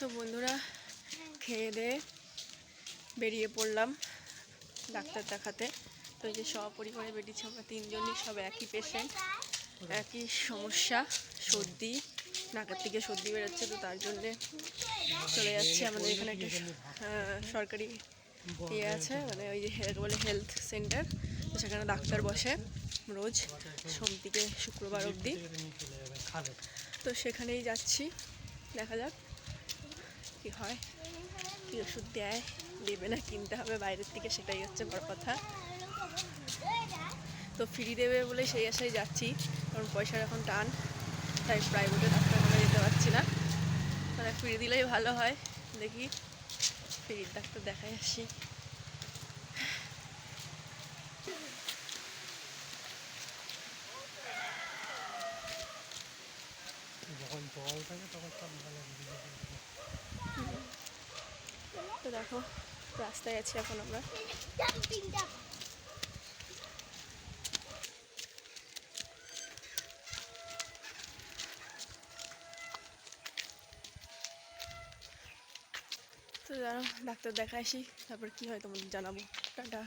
তো বন্ধুরা, খেয়ে দিয়ে বেরিয়ে পড়লাম ডাক্তার দেখাতে। তো এই যে সপরিবারে বেরিয়েছি আমরা তিনজনই, সব একই পেশেন্ট একই সমস্যা, সর্দি নাকের থেকে সর্দি বেরোচ্ছে, তো তার জন্যে চলে যাচ্ছি। আমাদের এখানে একটা সরকারি ইয়ে আছে মানে ওই যে বলে হেলথ সেন্টার তো সেখানে ডাক্তার বসে রোজ সোম থেকে শুক্রবার অবধি। তো সেখানেই যাচ্ছি, দেখা যাক। হয়। কি ওষুধ দেয়, দেবে না, কিনতে হবে, বাইরের থেকে সেটাই হচ্ছে বড় কথা। তো ফ্রি দেবে বলে সেই আশায় যাচ্ছি, কারণ পয়সার এখন টান, তাই প্রাইভেটে ডাক্তারখানা যেতে পারছি না। মানে ফ্রি দিলেই ভালো হয়, দেখি ফ্রির ডাক্তার দেখাই আসি। যখন জল থাকে তখন সব ভালো বেরিয়ে যাবে। তো দেখো, রাস্তায় আছি এখন আমরা। তো ডাক্তার দেখা আসি, তারপর কি হয় তোমাদের জানাব। টাটা।